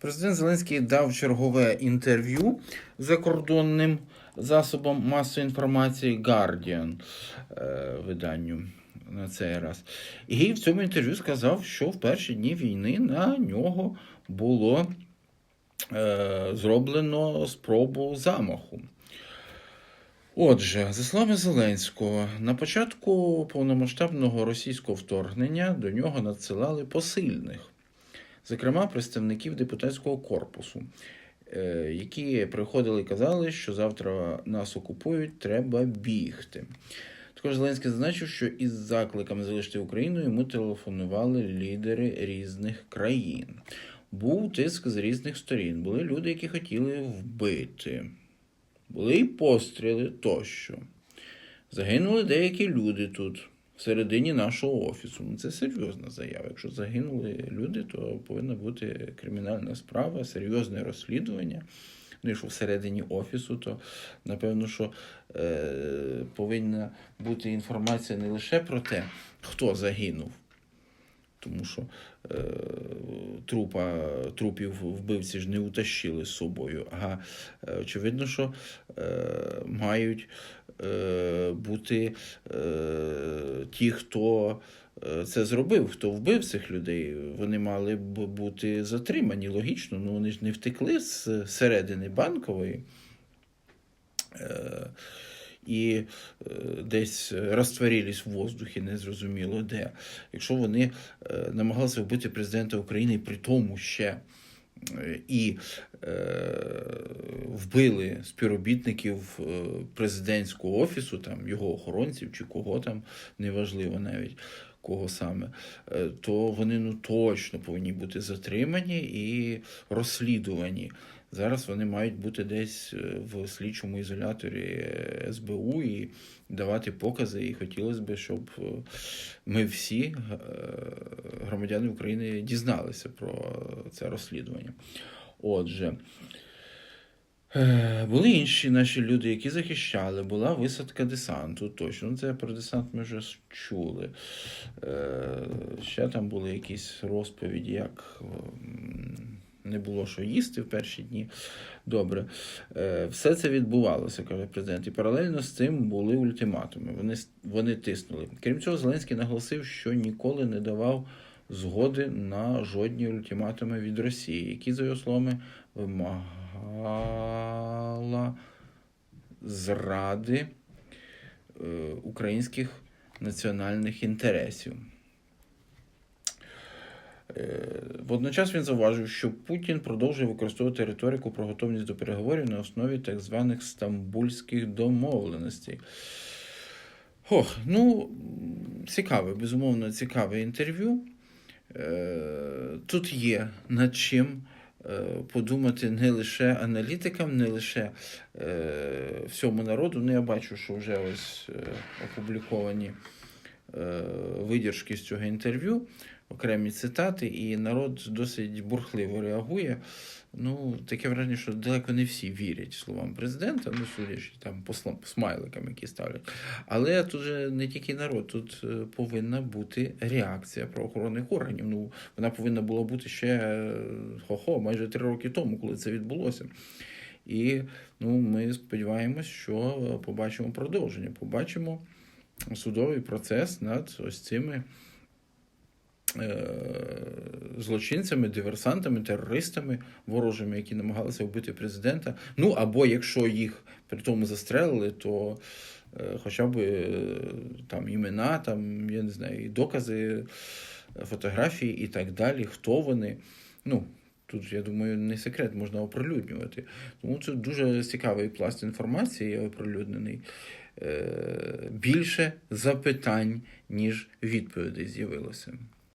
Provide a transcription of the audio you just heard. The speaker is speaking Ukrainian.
Президент Зеленський дав чергове інтерв'ю закордонним засобам масової інформації Guardian е, виданню на цей раз. І в цьому інтерв'ю сказав, що в перші дні війни на нього було е, зроблено спробу замаху. Отже, за словами Зеленського, на початку повномасштабного російського вторгнення до нього надсилали посильних, зокрема представників депутатського корпусу, е, які приходили і казали, що завтра нас окупують, треба бігти. Також Зеленський зазначив, що із закликами залишити Україну йому телефонували лідери різних країн. Був тиск з різних сторін. Були люди, які хотіли вбити. Були і постріли тощо. Загинули деякі люди тут, всередині нашого офісу. Ну, Це серйозна заява. Якщо загинули люди, то повинна бути кримінальна справа, серйозне розслідування. Ну, якщо всередині офісу, то напевно, що е, повинна бути інформація не лише про те, хто загинув, тому що е, трупа, трупів вбивці ж не утащили з собою. А е, очевидно, що е, мають бути е, ті, хто е, це зробив, хто вбив цих людей. Вони мали б бути затримані логічно, ну вони ж не втекли з середини банкової. Е, і е, десь розтворились в воздухі, незрозуміло де. Якщо вони е, намагалися вбити президента України, при тому ще е, і е, вбили співробітників е, президентського офісу, там його охоронців чи кого там, неважливо навіть. Кого саме, е, то вони ну точно повинні бути затримані і розслідувані. Зараз вони мають бути десь е, в слідчому ізоляторі СБУ і давати покази. І хотілося б, щоб ми всі громадяни України дізналися про це розслідування. Отже. Е, Були інші наші люди, які захищали, була висадка десанту. Точно, Ну, це про десант ми вже чули. Е, Ще там були якісь розповіді, як не було що їсти в перші дні. Добре, Е, все це відбувалося, каже президент. І паралельно з цим були ультиматуми. Вони, вони тиснули. Крім цього, Зеленський наголосив, що ніколи не давав згоди на жодні ультиматуми від Росії, які, за його словами, вимагала зради е, українських національних інтересів. Е, Водночас він зауважив, що Путін продовжує використовувати риторику про готовність до переговорів на основі так званих стамбульських домовленостей. Ох, ну, цікаве, безумовно, цікаве інтерв'ю. Е, Тут є над чим е, подумати не лише аналітикам, не лише е, всьому народу. Ну, я бачу, що вже ось опубліковані е, з цього інтерв'ю, окремі цитати, і народ досить бурхливо реагує. Ну, таке враження, що далеко не всі вірять словам президента, ну, судячи там по слам- смайликам, які ставлять. Але тут же не тільки народ, тут е, повинна бути реакція правоохоронних органів. Ну, вона повинна була бути ще е, хо-хо, майже три роки тому, коли це відбулося. І ну, ми сподіваємось, що побачимо продовження, побачимо судовий процес над ось цими злочинцями, диверсантами, терористами ворожими, які намагалися вбити президента. Ну або якщо їх при тому застрелили, то е, хоча б е, там імена, там, я не знаю, і докази, е, фотографії і так далі, хто вони. Ну, Тут, я думаю, не секрет можна оприлюднювати. Тому це дуже цікавий пласт інформації оприлюднений. Е, Більше запитань, ніж відповідей з'явилося.